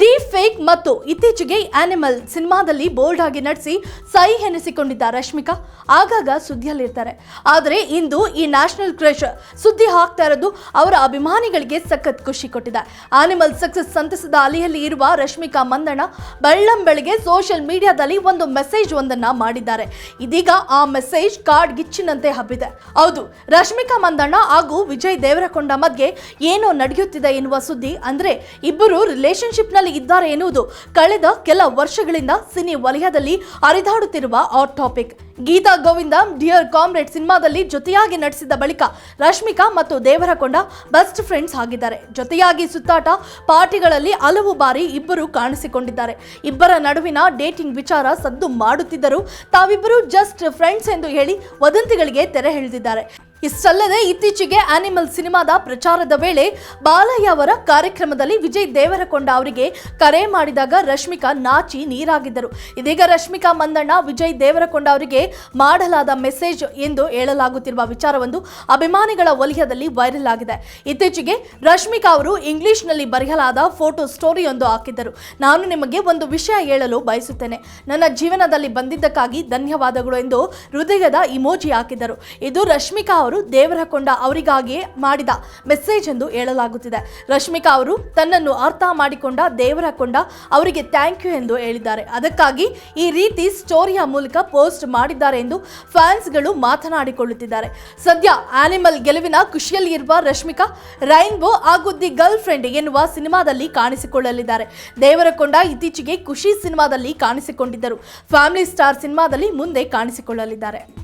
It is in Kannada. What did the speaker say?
deepfake ಮತ್ತು ಇತ್ತೀಚೆಗೆ ಆನಿಮಲ್ ಸಿನಿಮಾದಲ್ಲಿ ಬೋಲ್ಡ್ ಆಗಿ ನಟಿಸಿ ಸೈ ಎನಿಸಿಕೊಂಡಿದ್ದ ರಶ್ಮಿಕಾ ಆಗಾಗ ಸುದ್ದಿಯಲ್ಲಿರ್ತಾರೆ. ಆದರೆ ಇಂದು ಈ ನ್ಯಾಷನಲ್ ಕ್ರಶ್ ಸುದ್ದಿ ಹಾಕ್ತಾ ಇರೋದು ಅವರ ಅಭಿಮಾನಿಗಳಿಗೆ ಸಖತ್ ಖುಷಿ ಕೊಟ್ಟಿದೆ. ಆನಿಮಲ್ ಸಕ್ಸಸ್ ಸಂತಸದ ಅಲೆಯಲ್ಲಿ ಇರುವ ರಶ್ಮಿಕಾ ಮಂದಣ್ಣ ಬೆಳ್ಳಂ ಬೆಳಗ್ಗೆ ಸೋಷಿಯಲ್ ಮೀಡಿಯಾದಲ್ಲಿ ಒಂದು ಮೆಸೇಜ್ ಒಂದನ್ನ ಮಾಡಿದ್ದಾರೆ. ಇದೀಗ ಆ ಮೆಸೇಜ್ ಕಾರ್ಡ್ ಗಿಚ್ಚಿನಂತೆ ಹಬ್ಬಿದೆ. ಹೌದು, ರಶ್ಮಿಕಾ ಮಂದಣ್ಣ ಹಾಗೂ ವಿಜಯ್ ದೇವರಕೊಂಡ ಮಧ್ಯೆ ಏನೋ ನಡೆಯುತ್ತಿದೆ ಎನ್ನುವ ಸುದ್ದಿ ಅಂದ್ರೆ ಇಬ್ಬರು ರಿಲೇಶನ್ಶಿಪ್ ನಲ್ಲಿ ಇದ್ದಾರೆ ಎನ್ನುವುದು ಕಳೆದ ಕೆಲ ವರ್ಷಗಳಿಂದ ಸಿನಿ ವಲಯದಲ್ಲಿ ಹರಿದಾಡುತ್ತಿರುವ hot topic Geetha Govinda Dear Comrade ಸಿನಿಮಾದಲ್ಲಿ ಜೊತೆಯಾಗಿ ನಟಿಸಿದ ಬಳಿಕ ರಶ್ಮಿಕಾ ಮತ್ತು ದೇವರಕೊಂಡ ಬೆಸ್ಟ್ ಫ್ರೆಂಡ್ಸ್ ಆಗಿದ್ದಾರೆ. ಜೊತೆಯಾಗಿ ಸುತ್ತಾಟ, ಪಾರ್ಟಿಗಳಲ್ಲಿ ಹಲವು ಬಾರಿ ಇಬ್ಬರು ಕಾಣಿಸಿಕೊಂಡಿದ್ದಾರೆ. ಇಬ್ಬರ ನಡುವಿನ ಡೇಟಿಂಗ್ ವಿಚಾರ ಸದ್ದು ಮಾಡುತ್ತಿದ್ದರು ತಾವಿಬ್ಬರು ಜಸ್ಟ್ ಫ್ರೆಂಡ್ಸ್ ಎಂದು ಹೇಳಿ ವದಂತಿಗಳಿಗೆ ತೆರೆ ಎಳೆದಿದ್ದಾರೆ. ಇಷ್ಟಲ್ಲದೆ ಇತ್ತೀಚೆಗೆ ಆನಿಮಲ್ ಸಿನಿಮಾದ ಪ್ರಚಾರದ ವೇಳೆ ಬಾಲಯ್ಯ ಅವರ ಕಾರ್ಯಕ್ರಮದಲ್ಲಿ ವಿಜಯ್ ದೇವರಕೊಂಡ ಅವರಿಗೆ ಕರೆ ಮಾಡಿದಾಗ ರಶ್ಮಿಕಾ ನಾಚಿ ನೀರಾಗಿದ್ದರು. ಇದೀಗ ರಶ್ಮಿಕಾ ಮಂದಣ್ಣ ವಿಜಯ್ ದೇವರಕೊಂಡ ಅವರಿಗೆ ಮಾಡಲಾದ ಮೆಸೇಜ್ ಎಂದು ಹೇಳಲಾಗುತ್ತಿರುವ ವಿಚಾರವೊಂದು ಅಭಿಮಾನಿಗಳ ವಲಯದಲ್ಲಿ ವೈರಲ್ ಆಗಿದೆ. ಇತ್ತೀಚೆಗೆ ರಶ್ಮಿಕಾ ಅವರು ಇಂಗ್ಲಿಷ್ನಲ್ಲಿ ಬರೆಯಲಾದ ಫೋಟೋ ಸ್ಟೋರಿಯೊಂದು ಹಾಕಿದ್ದರು. ನಾನು ನಿಮಗೆ ಒಂದು ವಿಷಯ ಹೇಳಲು ಬಯಸುತ್ತೇನೆ. ನನ್ನ ಜೀವನದಲ್ಲಿ ಬಂದಿದ್ದಕ್ಕಾಗಿ ಧನ್ಯವಾದಗಳು ಎಂದು ಹೃದಯದ ಇಮೋಜಿ ಹಾಕಿದ್ದರು. ಇದು ರಶ್ಮಿಕಾ ಅವರು ದೇವರಕೊಂಡ ಅವರಿಗಾಗಿಯೇ ಮಾಡಿದ ಮೆಸೇಜ್ ಎಂದು ಹೇಳಲಾಗುತ್ತಿದೆ. ರಶ್ಮಿಕಾ ಅವರು ತನ್ನನ್ನು ಅರ್ಥ ಮಾಡಿಕೊಂಡ ದೇವರಕೊಂಡ ಅವರಿಗೆ ಥ್ಯಾಂಕ್ ಯು ಎಂದು ಹೇಳಿದ್ದಾರೆ. ಅದಕ್ಕಾಗಿ ಈ ರೀತಿ ಸ್ಟೋರಿಯ ಮೂಲಕ ಪೋಸ್ಟ್ ಮಾಡಿದ್ದಾರೆ ಎಂದು ಫ್ಯಾನ್ಸ್ಗಳು ಮಾತನಾಡಿಕೊಳ್ಳುತ್ತಿದ್ದಾರೆ. ಸದ್ಯ ಆನಿಮಲ್ ಗೆಲುವಿನ ಖುಷಿಯಲ್ಲಿರುವ ರಶ್ಮಿಕಾ ರೈನ್ಬೋ ಹಾಗೂ ದಿ ಗರ್ಲ್ ಫ್ರೆಂಡ್ ಎನ್ನುವ ಸಿನಿಮಾದಲ್ಲಿ ಕಾಣಿಸಿಕೊಳ್ಳಲಿದ್ದಾರೆ. ದೇವರಕೊಂಡ ಇತ್ತೀಚೆಗೆ ಖುಷಿ ಸಿನಿಮಾದಲ್ಲಿ ಕಾಣಿಸಿಕೊಂಡಿದ್ದರು. ಫ್ಯಾಮಿಲಿ ಸ್ಟಾರ್ ಸಿನಿಮಾದಲ್ಲಿ ಮುಂದೆ ಕಾಣಿಸಿಕೊಳ್ಳಲಿದ್ದಾರೆ.